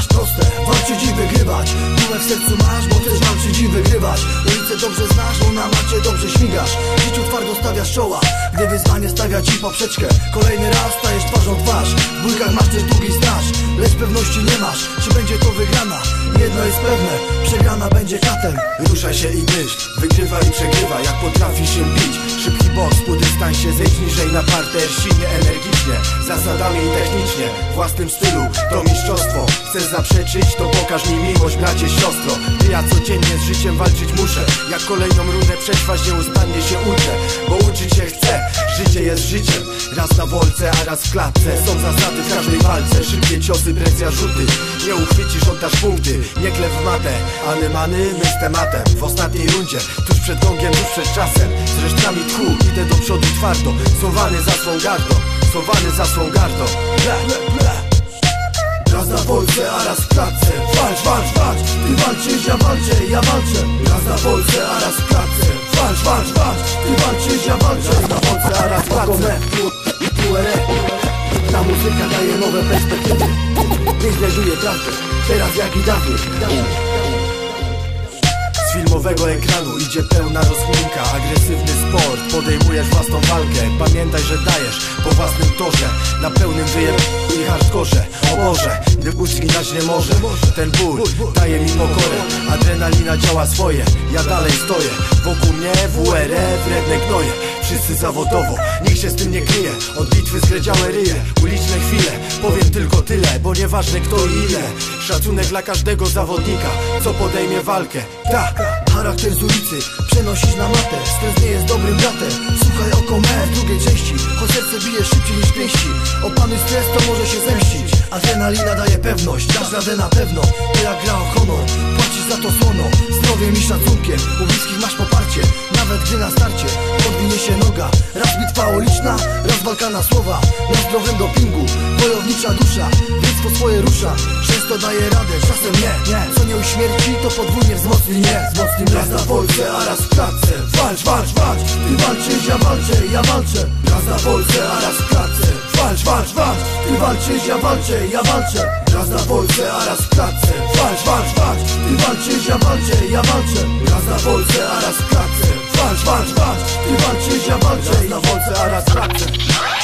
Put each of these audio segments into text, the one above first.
masz? Proste, walczyć i wygrywać. Dumę w sercu masz, bo chcesz walczyć i wygrywać. Ulicę dobrze znasz, bo na macie dobrze śmigasz. W życiu twardo stawiasz czoła Gdy wyzwanie stawia ci poprzeczkę. Kolejny raz stajesz twarzą twarz. W bójkach masz też długi staż Lecz pewności nie masz, czy będzie to wygrana? Jedno jest pewne, przegrana będzie katem. Ruszaj się i myśl, wygrywa i przegrywa Jak potrafisz się bić. Szybki boks, po dystansie zejdź niżej na parter Silnie, energicznie, zasadami i technicznie Własnym stylu, to mistrzostwo Chcesz zaprzeczyć, to pokaż mi miłość bracie, siostro. Ty ja codziennie z życiem walczyć muszę Jak kolejną rundę przetrwać nieustannie się uczę Bo uczyć się chcę, jest życiem. Raz na wolce, a raz w klatce. Są zasady w każdej walce. Szybkie ciosy, presja, rzuty. Nie uchwycisz, oddasz punkty. Nie klep w matę, anymany my z tematem. W ostatniej rundzie, tuż przed gongiem, tuż przed czasem. Z resztkami tchu, idę do przodu twardo. Sowany za swą gardą. Sowany za swą gardą. Raz na Polsce, a raz w klatce Walcz, walcz, walcz, ty walczysz, ja walczę, ja walczę. Raz na Polsce, a raz w klatce Walcz, walcz, walcz, ty walczysz, ja walczę. Raz na Polsce, a raz w klatce Ta muzyka daje nowe perspektywy. Nieźle żyje prawdę, teraz jak i dawniej. Z filmowego ekranu idzie pełna rozminka. Agresywny sport, podejmujesz własną walkę. Pamiętaj, że dajesz po własnym torze. Na pełnym wyjem i hardkorze Boże, gdy uczki dać nie może. Ten ból daje mi pokorę Adrenalina działa swoje, ja dalej stoję. Wokół mnie WRE, wredne gnoje Wszyscy zawodowo, nikt się z tym nie kryje. Od bitwy zgredziałe ryje, uliczne chwile Powiem tylko tyle, bo nieważne kto i ile. Szacunek dla każdego zawodnika Co podejmie walkę, tak Charakter z ulicy przenosisz na matę Stres nie jest dobrym bratem. Słuchaj oko me w drugiej części Choć serce bije szybciej niż pięści. Opanuj stres to może się zemścić Adrenalina daje pewność Dasz radę na pewno. To jak gra o honor Płacisz za to słono. Zdrowiem i szacunkiem U bliskich masz poparcie. Nawet gdy na starcie Podwinie się noga. Raz bitwa uliczna Raz walka na słowa. Na zdrowym dopingu Wojownicza dusza. Więc po swoje rusza Często daje radę. Czasem nie, nie. Co nie uśmierci to podwójnie wzmocni. Nie Wzmocni Raz na Polsce, a raz w klatce. Walcz, walcz, walcz. Ty walczysz, ja walczę, ja walczę. Raz na Polsce, a raz w klatce walczysz, ja walczę, ja walczę. Raz na Polsce, a raz w klatce. Walcz, walcz, walcz Ty walczysz, ja walczę, ja walczę. Raz na Polsce, a raz w klatce. Walcz, walcz, walcz Ty walczysz, ja walczę. Raz na Polsce, a raz w klatce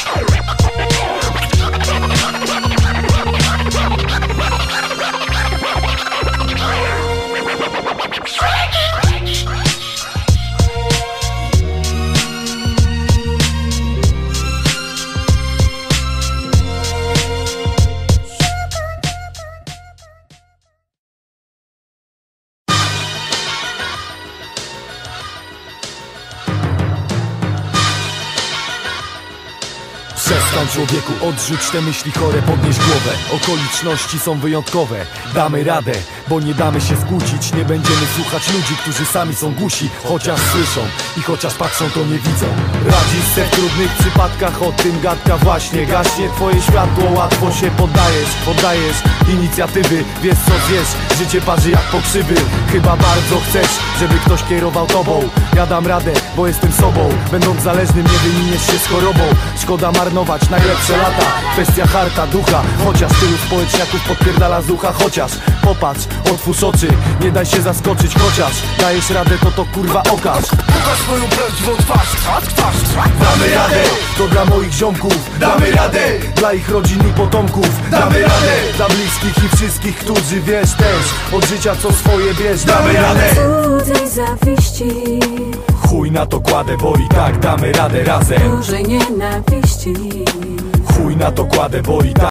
Przestań człowieku, odrzuć te myśli chore, podnieś głowę. Okoliczności są wyjątkowe, damy radę Bo nie damy się skłócić, nie będziemy słuchać ludzi, którzy sami są głusi Chociaż słyszą i chociaż patrzą to nie widzą. Radzisz se w trudnych przypadkach, o tym gadka właśnie Gaśnie. Twoje światło, łatwo się poddajesz Poddajesz inicjatywy, wiesz co wiesz Życie parzy jak pokrzywy, chyba bardzo chcesz Żeby ktoś kierował tobą. Ja dam radę, bo jestem sobą. Będąc zależnym nie wyminiesz się z chorobą. Szkoda marnować najlepsze lata. Kwestia harta, ducha Chociaż tylu społeczniaków podpierdala z ducha Chociaż popatrz, otwórz oczy Nie daj się zaskoczyć, chociaż Dajesz radę, to to kurwa okaż. Pokaż swoją prawdziwą twarz, twarz, twarz, twarz. Damy radę, to dla moich ziomków. Damy radę, dla ich rodzin i potomków. Damy radę, dla bliskich i wszystkich, którzy wiesz też Od życia co swoje bierz. Damy radę. cudzej zawiści. Chuj na to kładę, bo i tak damy radę razem. Dużej nienawiści. Chuj na to kładę, bo i tak